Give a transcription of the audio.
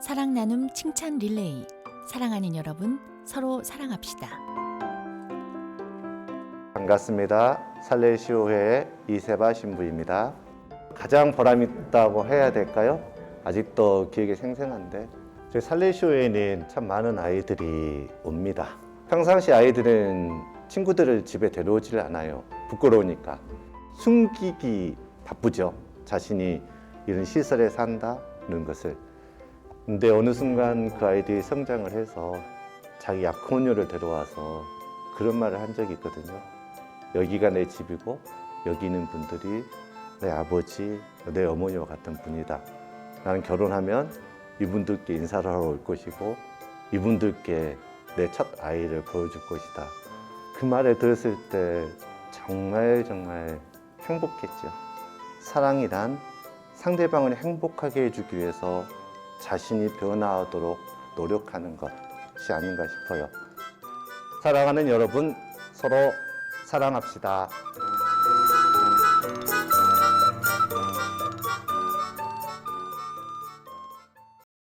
사랑 나눔 칭찬 릴레이. 사랑하는 여러분, 서로 사랑합시다. 반갑습니다. 살레시오회 이세바 신부입니다. 가장 보람 있다고 해야 될까요? 아직도 기억이 생생한데 저희 살레시오회에는 참 많은 아이들이 옵니다. 평상시 아이들은 친구들을 집에 데려오질 않아요. 부끄러우니까. 숨기기 바쁘죠. 자신이 이런 시설에 산다는 것을. 근데 어느 순간 그 아이들이 성장을 해서 자기 약혼녀를 데려와서 그런 말을 한 적이 있거든요. 여기가 내 집이고 여기 있는 분들이 내 아버지, 내 어머니와 같은 분이다. 나는 결혼하면 이분들께 인사를 하러 올 것이고 이분들께 내 첫 아이를 보여줄 것이다. 그 말을 들었을 때 정말 정말 행복했죠. 사랑이란 상대방을 행복하게 해주기 위해서 자신이 변화하도록 노력하는 것이 아닌가 싶어요. 사랑하는 여러분, 서로 사랑합시다.